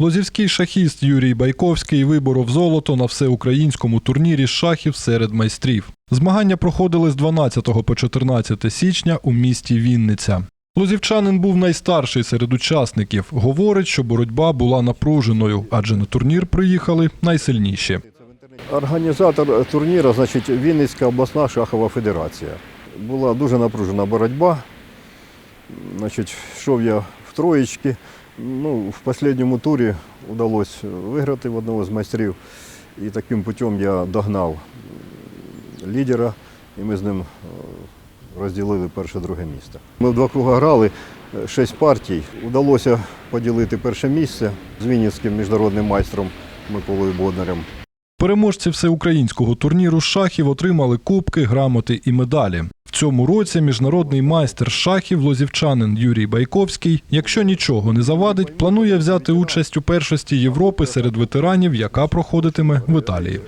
Лозівський шахіст Юрій Байковський виборов золото на всеукраїнському турнірі шахів серед майстрів. Змагання проходили з 12 по 14 січня у місті Вінниця. Лозівчанин був найстарший серед учасників. Говорить, що боротьба була напруженою, адже на турнір приїхали найсильніші. Організатор турніру, значить, Вінницька обласна шахова федерація. Була дуже напружена боротьба. Значить, йшов я в троєчки. Ну, в останньому турі вдалося виграти в одного з майстрів. І таким путем я догнав лідера, і ми з ним е, розділили перше-друге місце. Ми в два круга грали, е, шість партій. Вдалося поділити перше місце з Вінницьким міжнародним майстром Миколою Боднарем. Переможці всеукраїнського турніру шахів отримали кубки, грамоти і медалі. Цьому році міжнародний майстер шахів лозівчанин Юрій Байковський, якщо нічого не завадить, планує взяти участь у першості Європи серед ветеранів, яка проходитиме в Італії.